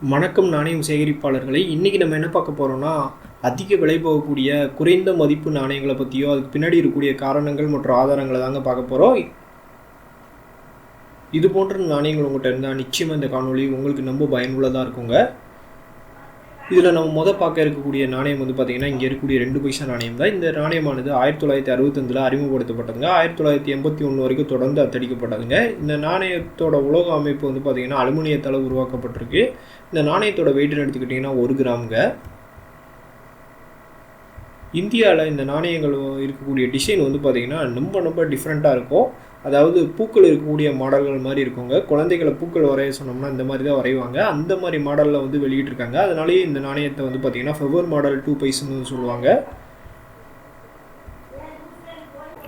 வணக்கம் நாணயம் சேகரிப்பாளர்களை இன்றைக்கி நம்ம என்ன பார்க்க போகிறோம்னா அதிக விலை போகக்கூடிய குறைந்த மதிப்பு நாணயங்களை பற்றியோ அதுக்கு பின்னாடி இருக்கக்கூடிய காரணங்கள் மற்றும் ஆதாரங்களை தாங்க பார்க்க போகிறோம் இது போன்ற நாணயங்கள் உங்கள்கிட்ட இருந்தால் நிச்சயமாக இந்த காணொலி உங்களுக்கு ரொம்ப பயனுள்ளதாக இருக்குங்க. இதில் நம்ம மொதல் பார்க்க இருக்கக்கூடிய நாணயம் வந்து பார்த்திங்கன்னா இங்கே இருக்கக்கூடிய ரெண்டு பைசா நாணயம் தான். இந்த நாணயமானது ஆயிரத்தி தொள்ளாயிரத்தி அறுபத்தஞ்சில் அறிமுகப்படுத்தப்பட்டதுங்க. ஆயிரத்தி தொள்ளாயிரத்தி எண்பத்தி ஒன்று வரைக்கும் தொடர்ந்து அத்தடிக்கப்பட்டதுங்க. இந்த நாணயத்தோட உலோக அமைப்பு வந்து பார்த்திங்கன்னா அலுமினியத்தால் உருவாக்கப்பட்டிருக்கு. இந்த நாணயத்தோட வெயிட்னு எடுத்துக்கிட்டிங்கன்னா ஒரு கிராமுங்க. இந்தியாவில் இந்த நாணயங்கள் இருக்கக்கூடிய டிசைன் வந்து பார்த்திங்கன்னா ரொம்ப ரொம்ப டிஃப்ரெண்ட்டாக இருக்கும். அதாவது பூக்கள் இருக்கக்கூடிய மாடல்கள் மாதிரி இருக்குங்க. குழந்தைகளை பூக்கள் வரைய சொன்னோம்னா இந்த மாதிரி தான் வரைவாங்க. அந்த மாதிரி மாடலில் வந்து வெளியிட்டிருக்காங்க. அதனாலேயே இந்த நாணயத்தை வந்து பார்த்திங்கன்னா ஃபெவர் மாடல் டூ பைஸ்ன்னு சொல்லுவாங்க.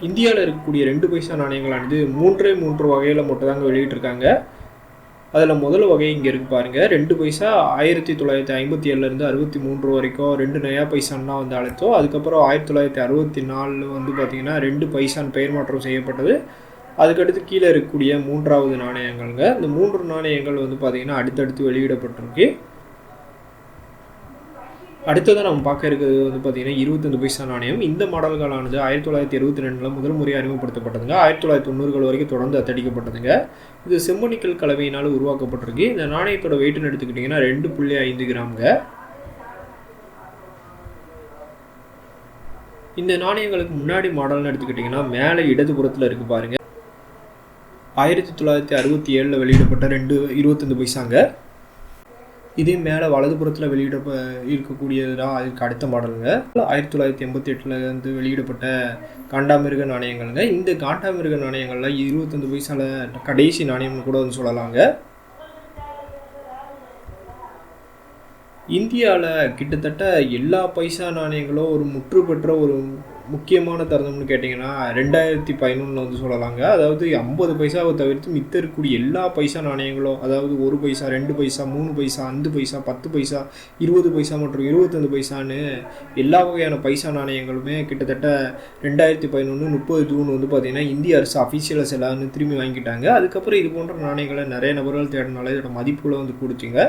இந்தியாவில் இருக்கக்கூடிய ரெண்டு பைசா நாணயங்களானது மூன்றே மூன்று வகையில் மட்டும் தாங்க வெளியிட்டிருக்காங்க. அதில் முதல் வகை இங்கே இருக்கு பாருங்கள் ரெண்டு பைசா ஆயிரத்தி தொள்ளாயிரத்தி ஐம்பத்தி ஏழுலேருந்து அறுபத்தி மூன்று வரைக்கும் ரெண்டு நயா பைசான்னா வந்து அழைத்தோம். அதுக்கப்புறம் ஆயிரத்தி தொள்ளாயிரத்தி அறுபத்தி நாலில் வந்து பார்த்திங்கன்னா ரெண்டு பைசான் பெயர் மாற்றம் செய்யப்பட்டது. அதுக்கடுத்து கீழே இருக்கக்கூடிய மூன்றாவது நாணயங்கள்ங்க. இந்த மூன்று நாணயங்கள் வந்து பார்த்திங்கன்னா அடுத்தடுத்து வெளியிடப்பட்டிருக்கு. அடுத்ததாக நம்ம பார்க்க இருக்கிறது வந்து பார்த்திங்கன்னா இருபத்தஞ்சு பைசா நாணயம் இந்த மாடல்களானது ஆயிரத்தி தொள்ளாயிரத்தி இருபத்தி ரெண்டில் முதல் முறையாக அறிமுகப்படுத்தப்பட்டதுங்க. ஆயிரத்தி தொள்ளாயிரத்தி தொண்ணூறுகள் வரைக்கும் தொடர்ந்து அத்தடிக்கப்பட்டதுங்க. இது செம்மணிக்கல் கலவையினால் உருவாக்கப்பட்டிருக்கு. இந்த நாணயத்தோட வெயிட்னு எடுத்துக்கிட்டிங்கன்னா ரெண்டு புள்ளி ஐந்து கிராம்ங்க. இந்த நாணயங்களுக்கு முன்னாடி மாடல்னு எடுத்துக்கிட்டிங்கன்னா மேலே இடதுபுறத்தில் இருக்குது பாருங்கள் ஆயிரத்தி தொள்ளாயிரத்தி அறுபத்தி ஏழில் வெளியிடப்பட்ட ரெண்டு இருபத்தஞ்சு பைசாங்க. இதே மேலே வலதுபுறத்தில் வெளியிட இருக்கக்கூடியதுதான் அதுக்கு அடுத்த மாடலுங்க. ஆயிரத்தி தொள்ளாயிரத்தி எண்பத்தி எட்டில் வந்து வெளியிடப்பட்ட காண்டாமிருக நாணயங்கள்ங்க. இந்த காண்டாமிருக நாணயங்களில் இருபத்தஞ்சு பைசால கடைசி நாணயம்னு கூட வந்து சொல்லலாங்க. இந்தியாவில் கிட்டத்தட்ட எல்லா பைசா நாணயங்களும் ஒரு முற்று பெற்ற ஒரு முக்கியமான தருணம்னு கேட்டிங்கன்னா ரெண்டாயிரத்தி பதினொன்றில் வந்து சொல்லலாங்க. அதாவது ஐம்பது பைசாவை தவிர்த்து மித்த இருக்கக்கூடிய எல்லா பைசா நாணயங்களும் அதாவது ஒரு பைசா ரெண்டு பைசா மூணு பைசா அஞ்சு பைசா பத்து பைசா இருபது பைசா மற்றும் இருபத்தஞ்சு பைசான்னு எல்லா வகையான பைசா நாணயங்களுமே கிட்டத்தட்ட ரெண்டாயிரத்தி பதினொன்று முப்பது ஜூன் வந்து பார்த்திங்கன்னா இந்திய அரசு அஃபீஷியலாக செல்லான்னு திரும்பி வாங்கிட்டாங்க. அதுக்கப்புறம் இது போன்ற நாணயங்களை நிறைய நபர்கள் தேடினால இதோட மதிப்புகளை வந்து கொடுத்துங்க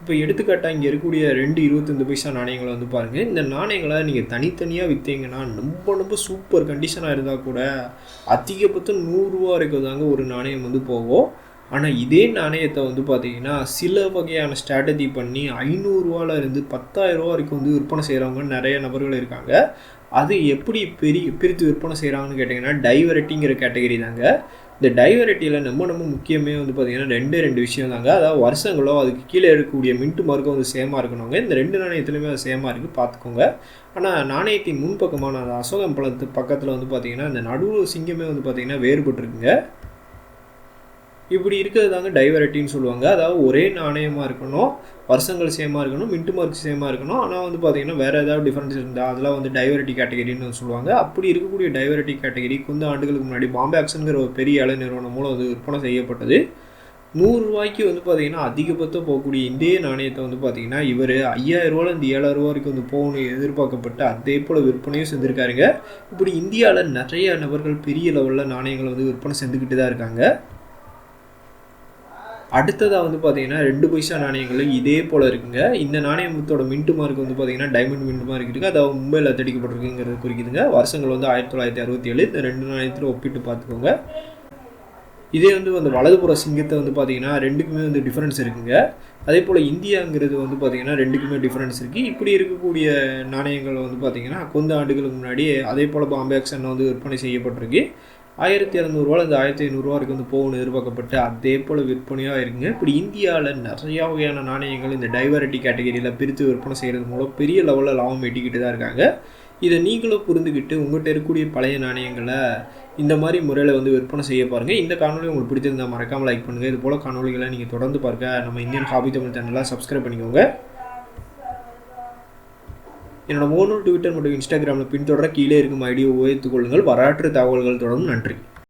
இப்போ எடுத்துக்காட்டால் இங்கே இருக்கக்கூடிய ரெண்டு இருபத்தஞ்சு பைசா நாணயங்களை வந்து பாருங்கள் இந்த நாணயங்களை நீங்கள் தனித்தனியாக விற்றீங்கன்னா ரொம்ப ரொம்ப சூப்பர் கண்டிஷனாக இருந்தால் கூட அதிகபட்சம் நூறுரூவா இருக்கிறதாங்க தாங்க ஒரு நாணயம் வந்து போகும். ஆனால் இதே நாணயத்தை வந்து பார்த்தீங்கன்னா சில வகையான ஸ்ட்ராட்டஜி பண்ணி ஐநூறுரூவால இருந்து பத்தாயிரரூவா வரைக்கும் வந்து விற்பனை செய்கிறவங்க நிறைய நபர்கள் இருக்காங்க. அது எப்படி பெரிய பிரித்து விற்பனை செய்கிறாங்கன்னு கேட்டிங்கன்னா டைவரட்டிங்கிற கேட்டகரி தாங்க. இந்த டைவரட்டியில் நம்ம நம்ம முக்கியமே வந்து பார்த்திங்கன்னா ரெண்டே ரெண்டு விஷயம் தாங்க. அதாவது வருஷங்களோ அதுக்கு கீழே இருக்கக்கூடிய மின்ட்டு மார்க்கும் வந்து சேமாக இருக்கணுங்க. இந்த ரெண்டு நாணயத்துலையுமே அது சேமாக இருக்குது பார்த்துக்கோங்க ஆனால் நாணயத்தின் முன்பக்கமான அந்த அசோகம் பழத்து பக்கத்தில் வந்து பார்த்திங்கன்னா இந்த நடுவு சிங்கமே வந்து பார்த்திங்கன்னா வேறுபட்டுருக்குங்க. இப்படி இருக்கிறது தாங்க டைவரட்டின்னு சொல்லுவாங்க. அதாவது ஒரே நாணயமாக இருக்கணும் வருஷங்கள் சேமாக இருக்கணும் மின்ட்டு மார்க் சேமாக இருக்கணும். ஆனால் வந்து பார்த்திங்கன்னா வேறு ஏதாவது டிஃப்ரென்ஸ் இருந்தால் அதெல்லாம் வந்து டைவரட்டி கேட்டகரின்னு சொல்லுவாங்க. அப்படி இருக்கக்கூடிய டைவரட்டி கேட்டகரி கொஞ்சம் ஆண்டுகளுக்கு முன்னாடி பாம்பே ஆக்ஷனுங்கிற ஒரு பெரிய அலை நிறுவனம் மூலம் வந்து விற்பனை செய்யப்பட்டது. நூறுரூவாய்க்கு வந்து பார்த்திங்கன்னா அதிகபட்சம் போகக்கூடிய இந்திய நாணயத்தை வந்து பார்த்திங்கன்னா இவர் ஐயாயிரரூவால இந்த ஏழாயிரரூவா வரைக்கும் வந்து போகணும் எதிர்பார்க்கப்பட்டு அதே போல் விற்பனையும் செஞ்சுருக்காருங்க. இப்படி இந்தியாவில் நிறைய நபர்கள் பெரிய லெவலில் நாணயங்களை வந்து விற்பனை செஞ்சுக்கிட்டு தான் இருக்காங்க. அடுத்ததாக வந்து பார்த்தீங்கன்னா ரெண்டு பைசா நாணயங்கள் இதே போல் இருக்குங்க. இந்த நாணயத்தோட மின்ட்டு மார்க் வந்து பார்த்தீங்கன்னா டைமண்ட் மின்ட் மார்க் இருக்குது அதாவது மும்பையில் தடிக்கப்பட்டிருக்குங்கிறது குறிக்குதுங்க. வருஷங்கள் வந்து ஆயிரத்தி தொள்ளாயிரத்தி அறுபத்தி ஏழு. இந்த ரெண்டு நாணயத்தில் ஒப்பிட்டு பார்த்துக்கோங்க இதே வந்து அந்த வலதுபுற சிங்கத்தை வந்து பார்த்தீங்கன்னா ரெண்டுக்குமே வந்து டிஃப்ரென்ஸ் இருக்குங்க. அதே போல் இந்தியாங்கிறது வந்து பார்த்திங்கன்னா ரெண்டுக்குமே டிஃப்ரென்ஸ் இருக்குது இப்படி இருக்கக்கூடிய நாணயங்கள் வந்து பார்த்திங்கன்னா கொஞ்ச ஆண்டுகளுக்கு முன்னாடி அதே போல் பாம்பே ஆக்ஷன் வந்து விற்பனை செய்யப்பட்டிருக்கு. ஆயிரத்தி இரநூறுவா இந்த ஆயிரத்தி ஐநூறுரூவா வரைக்கும் வந்து போகணும் எதிர்பார்க்கப்பட்டு அதே போல் விற்பனையாக இருக்குங்க இப்படி இந்தியாவில் நிறையா வகையான நாணயங்கள் இந்த டைவரட்டி கேட்டகரியில் பிரித்து விற்பனை செய்கிறது மூலம் பெரிய லெவலில் லாபம் எட்டிக்கிட்டு தான் இருக்காங்க. இதை நீங்களும் புரிந்துக்கிட்டு உங்கள்கிட்ட இருக்கக்கூடிய பழைய நாணயங்களை இந்த மாதிரி முறையில் வந்து விற்பனை செய்ய பாருங்கள் இந்த காணொலி உங்களுக்கு பிடிச்சிருந்தால் மறக்காமல் லைக் பண்ணுங்கள் இது போல் காணொலிகளை நீங்கள் தொடர்ந்து பாருங்கள் நம்ம இந்தியன் ஹாபி தமிழ் சேனலாக சப்ஸ்கிரைப் பண்ணிக்கோங்க. என்னோட ஓனர் ட்விட்டர் மற்றும் இன்ஸ்டாகிராமில் பின்தொடர கீழே இருக்கும் ஐடியை உயர்த்துக் கொள்ளுங்கள். வரலாற்று தகவல்கள் தொடரும் நன்றி.